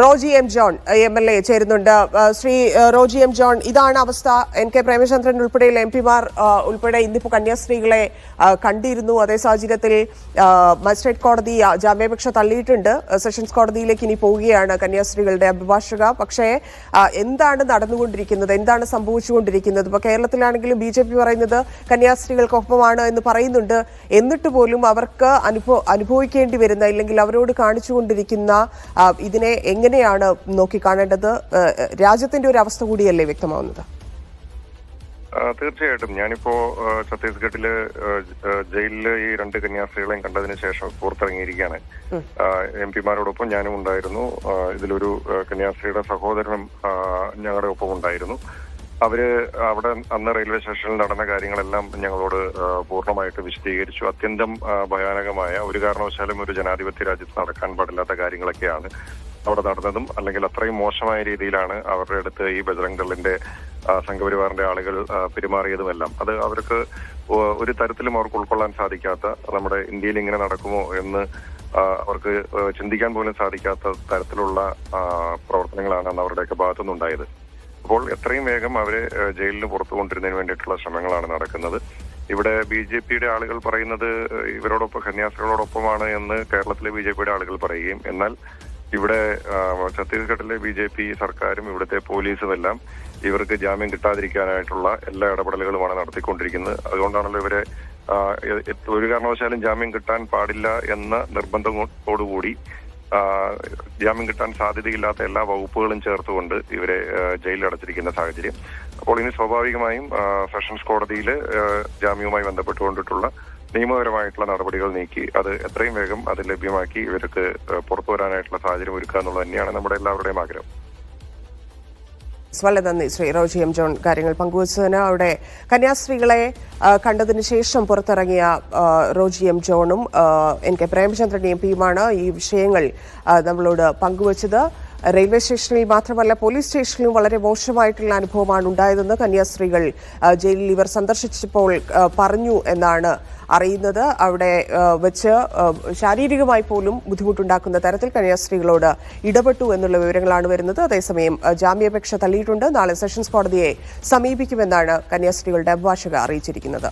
Roji M John M L A ചേരുന്നുണ്ട്. Shri Roji M John ഇതാണ് അവസ്ഥ. എൻ കെ പ്രേമചന്ദ്രൻ ഉൾപ്പെടെയുള്ള എം പിമാർ ഉൾപ്പെടെ ഇന്നിപ്പോൾ കന്യാസ്ത്രീകളെ കണ്ടിരുന്നു. അതേ സാഹചര്യത്തിൽ മജിസ്ട്രേറ്റ് കോടതി ജാമ്യാപേക്ഷ തള്ളിയിട്ടുണ്ട്. സെഷൻസ് കോടതിയിലേക്ക് ഇനി പോവുകയാണ് കന്യാസ്ത്രീകളുടെ അഭിഭാഷക. പക്ഷേ എന്താണ് നടന്നുകൊണ്ടിരിക്കുന്നത്? എന്താണ് സംഭവിച്ചുകൊണ്ടിരിക്കുന്നത്? ഇപ്പോൾ കേരളത്തിലാണെങ്കിലും ബി ജെ പി പറയുന്നത് കന്യാസ്ത്രീകൾക്കൊപ്പമാണ് എന്ന് പറയുന്നുണ്ട്. എന്നിട്ട് പോലും അവർക്ക് അനുഭവ അനുഭവിക്കേണ്ടി വരുന്ന അല്ലെങ്കിൽ അവരോട് കാണിച്ചുകൊണ്ടിരിക്കുന്ന ഇതിനെ ഇതിനെ എങ്ങനെയാണ് നോക്കിക്കാണേണ്ടത്? കാണേണ്ടത് രാജ്യത്തിന്റെ ഒരു അവസ്ഥ കൂടിയല്ലേ വ്യക്തമാവുന്നത്? തീർച്ചയായിട്ടും. ഞാനിപ്പോ ഛത്തീസ്ഗഡിൽ ജയിലിൽ ഈ രണ്ട് കന്യാസ്ത്രീകളെയും കണ്ടതിന് ശേഷം പുറത്തിറങ്ങിയിരിക്കുകയാണ് എം പിമാരോടൊപ്പം ഞാനും ഉണ്ടായിരുന്നു. ഇതിലൊരു കന്യാസ്ത്രീയുടെ സഹോദരനും ഞങ്ങളുടെ ഒപ്പം ഉണ്ടായിരുന്നു. അവർ അവിടെ അന്ന് റെയിൽവേ സ്റ്റേഷനിൽ നടന്ന കാര്യങ്ങളെല്ലാം ഞങ്ങളോട് പൂർണമായിട്ട് വിശദീകരിച്ചു. അത്യന്തം ഭയാനകമായ ഒരു കാരണവശാലും ഒരു ജനാധിപത്യ രാജ്യത്ത് നടക്കാൻ പാടില്ലാത്ത കാര്യങ്ങളൊക്കെയാണ് അവിടെ നടന്നതും അല്ലെങ്കിൽ അത്രയും മോശമായ രീതിയിലാണ് അവരുടെ അടുത്ത് ഈ ബജറംഗ് ദളിന്റെ സംഘപരിവാറിന്റെ ആളുകൾ പെരുമാറിയതുമെല്ലാം. അത് അവർക്ക് ഒരു തരത്തിലും അവർക്ക് ഉൾക്കൊള്ളാൻ സാധിക്കാത്ത നമ്മുടെ ഇന്ത്യയിൽ ഇങ്ങനെ നടക്കുമോ എന്ന് അവർക്ക് ചിന്തിക്കാൻ പോലും സാധിക്കാത്ത തരത്തിലുള്ള പ്രവർത്തനങ്ങളാണ് അന്ന് അവരുടെയൊക്കെ ഭാഗത്തുനിന്നുണ്ടായത്. അപ്പോൾ എത്രയും വേഗം അവരെ ജയിലിൽ പുറത്തു കൊണ്ടിരുന്നതിന് വേണ്ടിയിട്ടുള്ള ശ്രമങ്ങളാണ് നടക്കുന്നത്. ഇവിടെ ബി ജെ പിയുടെ ആളുകൾ പറയുന്നത് ഇവരോടൊപ്പം കന്യാസികളോടൊപ്പമാണ് എന്ന് കേരളത്തിലെ ബി ജെ പിയുടെ ആളുകൾ പറയുകയും എന്നാൽ ഇവിടെ ഛത്തീസ്ഗഡിലെ ബി ജെ പി സർക്കാരും ഇവിടുത്തെ പോലീസും എല്ലാം ഇവർക്ക് ജാമ്യം കിട്ടാതിരിക്കാനായിട്ടുള്ള എല്ലാ ഇടപെടലുകളുമാണ് നടത്തിക്കൊണ്ടിരിക്കുന്നത്. അതുകൊണ്ടാണല്ലോ ഇവരെ ഒരു കാരണവശാലും ജാമ്യം കിട്ടാൻ പാടില്ല എന്ന നിർബന്ധത്തോടുകൂടി ജാമ്യം കിട്ടാൻ സാധ്യതയില്ലാത്ത എല്ലാ വകുപ്പുകളും ചേർത്തുകൊണ്ട് ഇവരെ ജയിലിൽ അടച്ചിരിക്കുന്ന സാഹചര്യം. അപ്പോൾ ഇനി സ്വാഭാവികമായും സെഷൻസ് കോടതിയിൽ ജാമ്യവുമായി ബന്ധപ്പെട്ടുകൊണ്ടിട്ടുള്ള നിയമപരമായിട്ടുള്ള നടപടികൾ നീക്കി അത് എത്രയും വേഗം അത് ലഭ്യമാക്കി ഇവർക്ക് പുറത്തു വരാനായിട്ടുള്ള സാഹചര്യം ഒരുക്കുക എന്നുള്ളത് തന്നെയാണ് നമ്മുടെ എല്ലാവരുടെയും ആഗ്രഹം. വളരെ നന്ദി. ശ്രീ റോജി എം ജോൺ കാര്യങ്ങൾ പങ്കുവച്ചതിന് അവിടെ കന്യാസ്ത്രീകളെ കണ്ടതിന് ശേഷം പുറത്തിറങ്ങിയ റോജി എം ജോണും എൻ കെ പ്രേമചന്ദ്രൻ എം പിയുമാണ് ഈ വിഷയങ്ങൾ നമ്മളോട് പങ്കുവച്ചത്. റെയിൽവേ സ്റ്റേഷനിൽ മാത്രമല്ല പോലീസ് സ്റ്റേഷനിലും വളരെ മോശമായിട്ടുള്ള അനുഭവമാണ് ഉണ്ടായതെന്ന് കന്യാസ്ത്രീകൾ ജയിലിൽ ഇവർ സന്ദർശിച്ചപ്പോൾ പറഞ്ഞു എന്നാണ് അറിയുന്നത്. അവിടെ വെച്ച് ശാരീരികമായി പോലും ബുദ്ധിമുട്ടുണ്ടാക്കുന്ന തരത്തിൽ കന്യാസ്ത്രീകളോട് ഇടപെട്ടു എന്നുള്ള വിവരങ്ങളാണ് വരുന്നത്. അതേസമയം ജാമ്യാപേക്ഷ തള്ളിയിട്ടുണ്ട്. നാളെ സെഷൻസ് കോടതിയെ സമീപിക്കുമെന്നാണ് കന്യാസ്ത്രീകളുടെ അഭിഭാഷക അറിയിച്ചിരിക്കുന്നത്.